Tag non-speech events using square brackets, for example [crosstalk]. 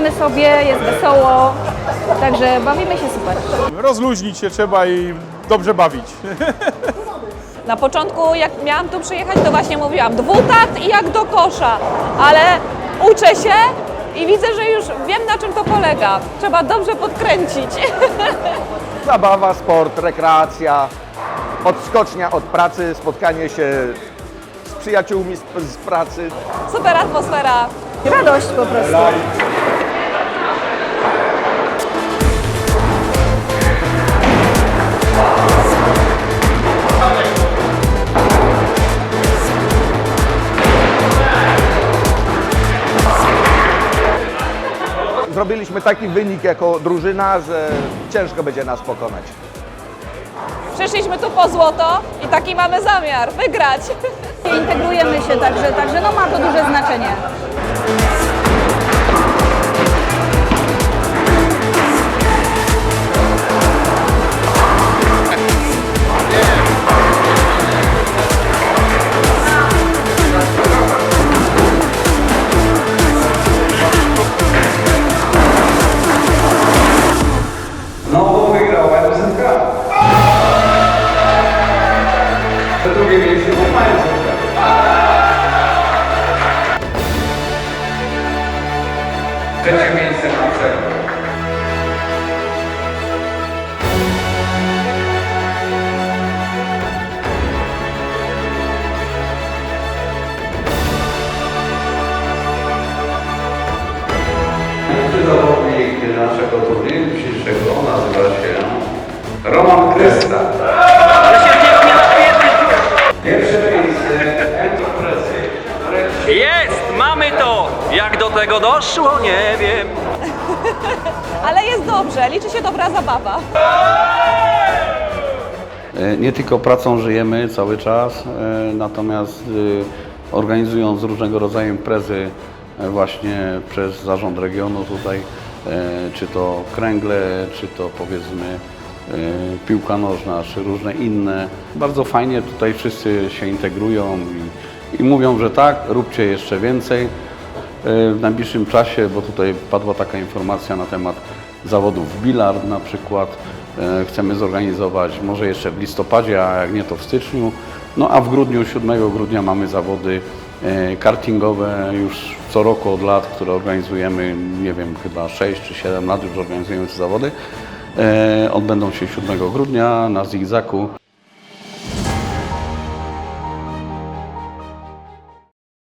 gramy sobie, jest wesoło, także bawimy się super. Rozluźnić się trzeba i dobrze bawić. [laughs] Na początku, jak miałam tu przyjechać, to właśnie mówiłam dwutat i jak do kosza, ale uczę się i widzę, że już wiem na czym to polega. Trzeba dobrze podkręcić. [laughs] Zabawa, sport, rekreacja, odskocznia od pracy, spotkanie się z przyjaciółmi z, z pracy. Super atmosfera. Radość po prostu. Zrobiliśmy taki wynik jako drużyna, że ciężko będzie nas pokonać. Przyszliśmy tu po złoto i taki mamy zamiar wygrać. Integrujemy się, także, także no ma to duże znaczenie. Naszego turnieju dzisiejszego nazywa się Roman Krysta. Pierwsze miejsce Enzo Precy. Jest! Mamy to! Jak do tego doszło, nie wiem. [laughs] Ale jest dobrze, liczy się dobra zabawa. E, Nie tylko pracą żyjemy cały czas, e, natomiast e, organizując różnego rodzaju imprezy właśnie przez zarząd regionu tutaj, czy to kręgle, czy to powiedzmy e, piłka nożna, czy różne inne. Bardzo fajnie tutaj wszyscy się integrują i, i mówią, że tak, róbcie jeszcze więcej. E, w najbliższym czasie, bo tutaj padła taka informacja na temat zawodów w bilard na przykład. E, Chcemy zorganizować może jeszcze w listopadzie, a jak nie to w styczniu. No a w grudniu, 7 grudnia mamy zawody e, kartingowe już co roku od lat, które organizujemy, nie wiem, chyba 6 czy 7 lat już organizujemy te zawody. E, Odbędą się 7 grudnia na Zigzaku.